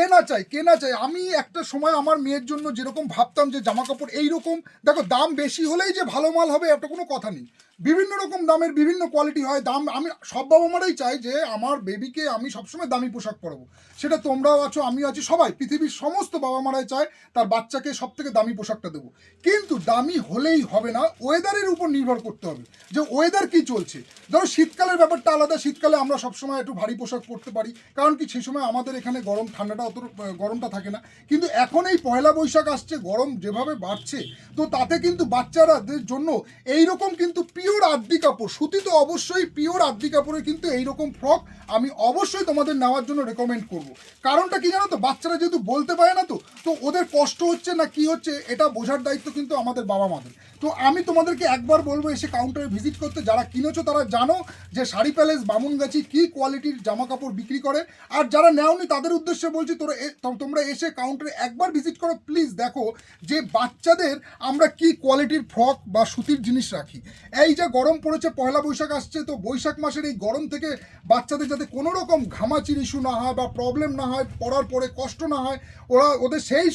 কে না চাই কেনা চাই আমি একটা সময় আমার মেয়ের জন্য যেরকম ভাবতাম যে জামা কাপড় এইরকম, দেখো, দাম বেশি হলেই যে ভালো মাল হবে, একটা কোনো কথা নেই। বিভিন্ন রকম দামের বিভিন্ন কোয়ালিটি হয়, দাম আমি, সব বাবা মারাই চাই যে আমার বেবিকে আমি সবসময় দামি পোশাক পরাবো। সেটা তোমরাও আছো আমি আছি, সবাই, পৃথিবীর সমস্ত বাবা মারাই চায় তার বাচ্চাকে সব থেকে দামি পোশাকটা দেবো। কিন্তু দামি হলেই হবে না ওয়েদারের উপর নির্ভর করতে হবে যে ওয়েদার কি চলছে। ধরো, শীতকালের ব্যাপারটা আলাদা, শীতকালে আমরা সবসময় একটু ভারী পোশাক পরতে পারি। কারণ কি সেই সময় আমাদের এখানে গরম, ঠান্ডাটা অত গরমটা থাকে না। কিন্তু এখন এই পয়লা বৈশাখ আসছে, গরম যেভাবে বাড়ছে, তো তাতে কিন্তু বাচ্চারাদের জন্য এইরকম কিন্তু পিওর আদ্যি কাপড়, সুতি তো অবশ্যই পিওর আদ্যি কাপড়ে কিন্তু এইরকম ফ্রক আমি অবশ্যই তোমাদের নেওয়ার জন্য রেকমেন্ড করব। কারণটা কি জানো তো, বাচ্চারা যেহেতু বলতে পারে না তো তো ওদের কষ্ট হচ্ছে না কি হচ্ছে, এটা বোঝার দায়িত্ব কিন্তু আমাদের বাবা মাদের তো আমি তোমাদেরকে একবার বলব, এসে কাউন্টারে ভিজিট করতে, যারা কিনেছো তারা জানো যে শাড়ি প্যালেস বামুনগাছি কি কোয়ালিটির জামা কাপড় বিক্রি করে? আর যারা নেওনি তাদের উদ্দেশ্যে বলছি, তোরা তোমরা এসে কাউন্টারে একবার ভিজিট করো প্লিজ দেখো যে বাচ্চাদের আমরা কি কোয়ালিটির ফ্রক বা সুতির জিনিস রাখি। এই যে গরম পড়েছে, পয়লা বৈশাখ আসছে, তো বৈশাখ মাসের এই গরম থেকে বাচ্চাদের যাতে কোনো রকম ঘামাচির ইস্যু না হয় বা প্রবলেম না হয়, পড়ার পরে কষ্ট না হয়, ওরা, ওদের সেই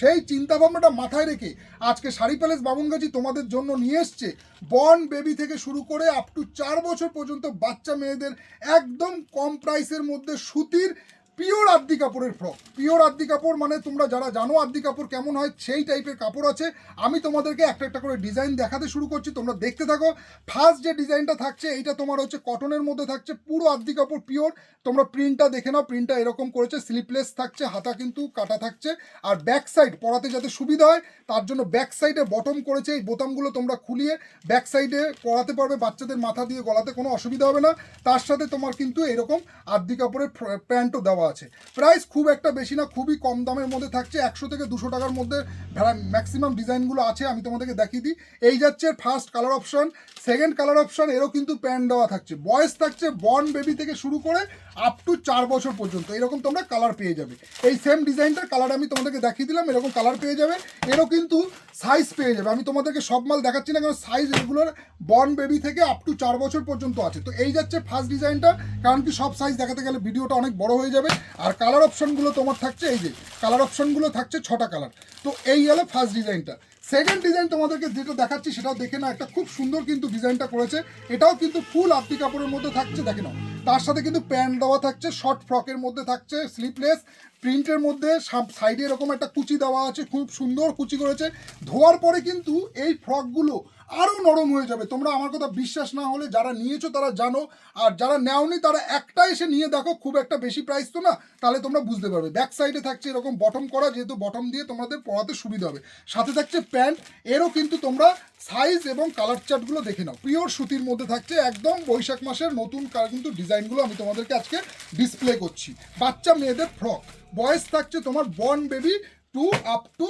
সেই চিন্তাভাবনাটা মাথায় রেখে আজকে শাড়ি প্যালেস বামুনগাছি তোমাদের জন্য নিয়ে এসছে। বর্ন বেবি থেকে শুরু করে আপ টু চার বছর পর্যন্ত বাচ্চা মেয়েদের একদম কম প্রাইসের মধ্যে সুতির পিওর আদ্দি কাপড়ের ফ্রক পিওর আদ্দি কাপড় মানে তোমরা যারা জানো আদ্দি কাপড় কেমন হয়, সেই টাইপের কাপড় আছে। আমি তোমাদেরকে একটা একটা করে ডিজাইন দেখাতে শুরু করছি, তোমরা দেখতে থাকো। ফার্স্ট যে ডিজাইনটা থাকছে, এইটা তোমার হচ্ছে কটনের মধ্যে থাকছে, পুরো আদ্দি কাপড় পিওর তোমরা প্রিন্টটা দেখে নাও প্রিন্টটা এরকম করেছে স্লিপলেস থাকছে, হাতা কিন্তু কাটা থাকছে। আর ব্যাক সাইড পরাতে যাতে সুবিধা হয়, তার জন্য ব্যাক সাইডে বটম করেছে, এই বোতামগুলো তোমরা খুলিয়ে ব্যাক সাইডে পরাতে পারবে, বাচ্চাদের মাথা দিয়ে গলাতে কোনো অসুবিধা হবে না। তার সাথে তোমার কিন্তু এরকম আদ্দি কাপড়ের প্যান্টও দেওয়া আছে। প্রাইস খুব একটা বেশি না, খুবই কম দামের মধ্যে থাকছে। একশো থেকে দুশো টাকার মধ্যে ম্যাক্সিমাম ডিজাইনগুলো আছে, আমি তোমাদেরকে দেখিয়ে দিই। এই যাচ্ছে first colour option second colour option এরও কিন্তু প্যান্ট দেওয়া থাকছে। বয়স থাকছে বর্ন বেবি থেকে শুরু করে আপ টু চার বছর পর্যন্ত। এরকম তোমরা কালার পেয়ে যাবে। এই সেম ডিজাইনটার কালার আমি তোমাদেরকে দেখিয়ে দিলাম, এরকম কালার পেয়ে যাবে। এরও কিন্তু সাইজ পেয়ে যাবে। আমি তোমাদেরকে সব মাল দেখাচ্ছি না, কারণ সাইজ এগুলোর বর্ন বেবি থেকে আপ টু চার বছর পর্যন্ত আছে। তো এই যাচ্ছে ফার্স্ট ডিজাইনটা কারণ কি সব সাইজ দেখাতে গেলে ভিডিওটা অনেক বড় হয়ে যাবে। আর কালার অপশনগুলো তোমার থাকছে এই যে কালার অপশনগুলো থাকছে ছটা কালার তো এই হলো ফার্স্ট ডিজাইনটা সেকেন্ড ডিজাইন তোমাদেরকে যেটা দেখাচ্ছি সেটাও দেখে না একটা খুব সুন্দর কিন্তু ডিজাইনটা করেছে। এটাও কিন্তু ফুল আপটি কাপড়ের মধ্যে থাকছে, দেখে নাও। তার সাথে কিন্তু প্যান্ট দেওয়া থাকছে শর্ট ফ্রকের মধ্যে থাকছে স্লিপলেস প্রিন্টের মধ্যে সাইডে এরকম একটা কুচি দেওয়া আছে, খুব সুন্দর কুচি করেছে। ধোয়ার পরে কিন্তু এই ফ্রকগুলো আরও নরম হয়ে যাবে। তোমরা আমার কথা বিশ্বাস না হলে যারা নিয়েছো তারা জানো, আর যারা নেওনি তারা একটা এসে নিয়ে দেখো, খুব একটা বেশি প্রাইস তো না, তাহলে তোমরা বুঝতে পারবে। ব্যাক সাইডে থাকছে এরকম বটম করা, যেহেতু বটম দিয়ে তোমাদের পড়াতে সুবিধা হবে। সাথে থাকছে প্যান্ট, এরও কিন্তু তোমরা সাইজ এবং কালার চার্টগুলো দেখে নাও। পিওর সুতির মধ্যে থাকছে একদম বৈশাখ মাসের নতুন কিন্তু ডিজাইনগুলো আমি তোমাদেরকে আজকে ডিসপ্লে করছি। বাচ্চা মেয়েদের ফ্রক বয়স থাকছে তোমার born baby to up to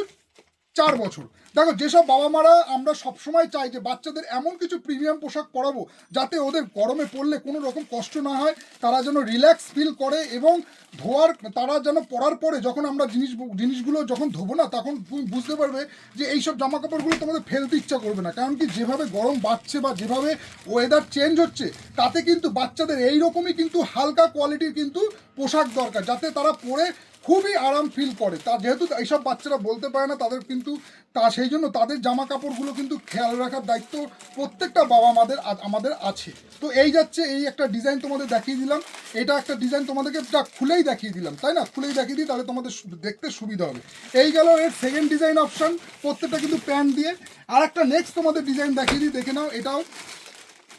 চার বছর। দেখো, যেসব বাবা মারা আমরা সবসময় চাই যে বাচ্চাদের এমন কিছু প্রিমিয়াম পোশাক পরাবো, যাতে ওদের গরমে পড়লে কোনো রকম কষ্ট না হয়, তারা যেন রিল্যাক্স ফিল করে এবং ধোয়ার, তারা যেন পরার পরে যখন আমরা জিনিস জিনিসগুলো যখন ধোবো না, তখন তুমি বুঝতে পারবে যে এইসব জামা কাপড়গুলো তোমাদের ফেলতে ইচ্ছা করবে না। কারণ কি, যেভাবে গরম বাড়ছে বা যেভাবে ওয়েদার চেঞ্জ হচ্ছে, তাতে কিন্তু বাচ্চাদের এই রকমই কিন্তু হালকা কোয়ালিটির কিন্তু পোশাক দরকার, যাতে তারা পরে খুবই আরাম ফিল করে। তা যেহেতু এইসব বাচ্চারা বলতে পারে না, তাদের কিন্তু তা সেই জন্য তাদের জামা কাপড়গুলো কিন্তু খেয়াল রাখার দায়িত্ব প্রত্যেকটা বাবা মাদের আমাদের আছে। তো এই যাচ্ছে, এই একটা ডিজাইন তোমাদের দেখিয়ে দিলাম। এটা একটা ডিজাইন তোমাদেরকে যা খুলেই দেখিয়ে দিলাম, তাই না? খুলেই দেখিয়ে দিই, তাহলে তোমাদের দেখতে সুবিধা হবে। এই গেল এর সেকেন্ড ডিজাইন অপশন প্রত্যেকটা কিন্তু প্যান্ট দিয়ে। আর একটা নেক্সট তোমাদের ডিজাইন দেখিয়ে দিই, দেখে নাও, এটাও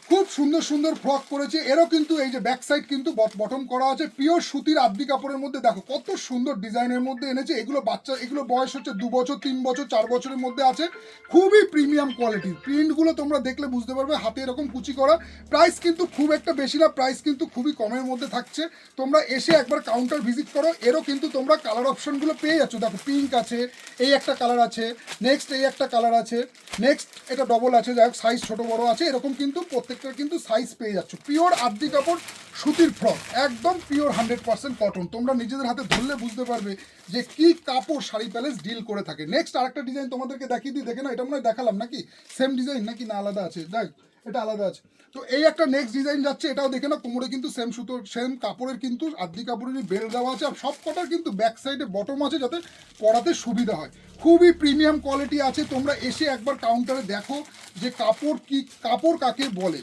খুব সুন্দর সুন্দর ফ্রক করেছে এরও কিন্তু এই যে ব্যাক সাইড কিন্তু বটম করা আছে। পিওর সুতির আদ্দি কাপড়ের মধ্যে দেখো, কত সুন্দর ডিজাইনের মধ্যে এনেছে। এগুলো বাচ্চা, এগুলো বয়স হচ্ছে দু বছর, তিন বছর, চার বছরের মধ্যে আছে। খুবই প্রিমিয়াম কোয়ালিটির প্রিন্টগুলো তোমরা দেখলে বুঝতে পারবে, হাতে এরকম কুচি করা। প্রাইস কিন্তু খুব একটা বেশি না প্রাইস কিন্তু খুবই কমের মধ্যে থাকছে। তোমরা এসে একবার কাউন্টার ভিজিট করো। এরও কিন্তু তোমরা কালার অপশনগুলো পেয়ে যাচ্ছ। দেখো পিঙ্ক আছে, এই একটা কালার আছে নেক্সট এই একটা কালার আছে নেক্সট এটা ডবল আছে। যাই হোক সাইজ ছোট বড় আছে। এরকম কিন্তু প্রত্যেকটার কিন্তু সাইজ পেয়ে যাচ্ছ। পিওর আবদি কাপড়, সুতির ফ্রক একদম পিওর হান্ড্রেড পার্সেন্ট কটন তোমরা নিজেদের হাতে ধরলে বুঝতে পারবে যে কি কাপড় শাড়ি প্যালেস ডিল করে থাকে। নেক্সট আরেকটা ডিজাইন তোমাদেরকে দেখিয়ে দিই, দেখে না এটা মনে হয় দেখালাম নাকি? সেম ডিজাইন নাকি না আলাদা আছে? দেখ এটা আলাদা আছে। তো এই একটা নেক্সট ডিজাইন যাচ্ছে, এটাও দেখে না কোমরে কিন্তু সেম সুতোর সেম কাপড়ের কিন্তু আদি কাপড়েরই বেল্ট দেওয়া আছে, আর সব কটার কিন্তু ব্যাক সাইডে বটম আছে যাতে পরাতে সুবিধা হয়। খুবই প্রিমিয়াম কোয়ালিটি আছে, তোমরা এসে একবার কাউন্টারে দেখো যে কাপড় কি, কাপড় কাকে বলে।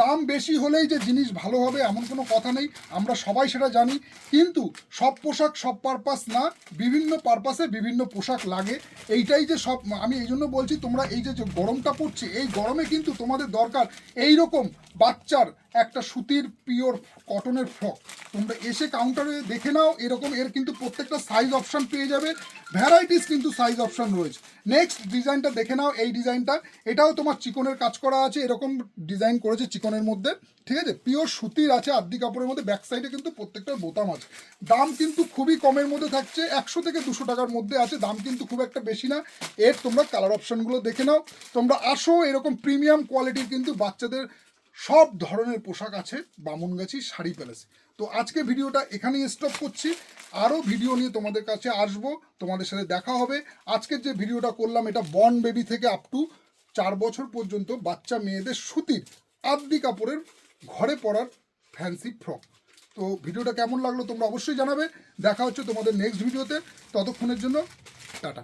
দাম বেশি হলেই যে জিনিস ভালো হবে, এমন কোনো কথা নেই, আমরা সবাই সেটা জানি। কিন্তু সব পোশাক সব পারপাস না, বিভিন্ন পারপাসে বিভিন্ন পোশাক লাগে। এইটাই যে সব, আমি এই জন্য বলছি, তোমরা এই যে গরমটা পড়ছে, এই গরমে কিন্তু তোমাদের দরকার এই রকম বাচ্চার একটা সুতির পিওর কটনের ফ্রক তোমরা এসে কাউন্টারে দেখে নাও, এরকম এর কিন্তু প্রত্যেকটা সাইজ অপশান পেয়ে যাবে। ভ্যারাইটিস কিন্তু সাইজ অপশান রয়েছে। নেক্সট ডিজাইনটা দেখে নাও, এই ডিজাইনটা এটাও তোমার চিকনের কাজ করা আছে, এরকম ডিজাইন করেছে চিকনের মধ্যে। ঠিক আছে? পিওর সুতির আছে আদি কাপড়ের মধ্যে ব্যাক সাইডে কিন্তু প্রত্যেকটা বোতাম আছে। দাম কিন্তু খুবই কমের মধ্যে থাকছে, একশো থেকে দুশো টাকার মধ্যে আছে, দাম কিন্তু খুব একটা বেশি না। এর তোমরা কালার অপশানগুলো দেখে নাও। তোমরা আসো, এরকম প্রিমিয়াম কোয়ালিটির কিন্তু বাচ্চাদের সব ধরনের পোশাক আছে, বামুনগাছি, শাড়ি প্যালেসে। তো আজকে ভিডিওটা এখানেই স্টপ করছি। আরও ভিডিও নিয়ে তোমাদের কাছে আসব, তোমাদের সাথে দেখা হবে। আজকের যে ভিডিওটা করলাম, এটা বন বেবি থেকে আপ টু চার বছর পর্যন্ত বাচ্চা মেয়েদের সুতির আদ্দি কাপড়ের ঘরে পরার ফ্যান্সি ফ্রক তো ভিডিওটা কেমন লাগল তোমরা অবশ্যই জানাবে। দেখা হচ্ছে তোমাদের নেক্সট ভিডিওতে ততক্ষণের জন্য টাটা।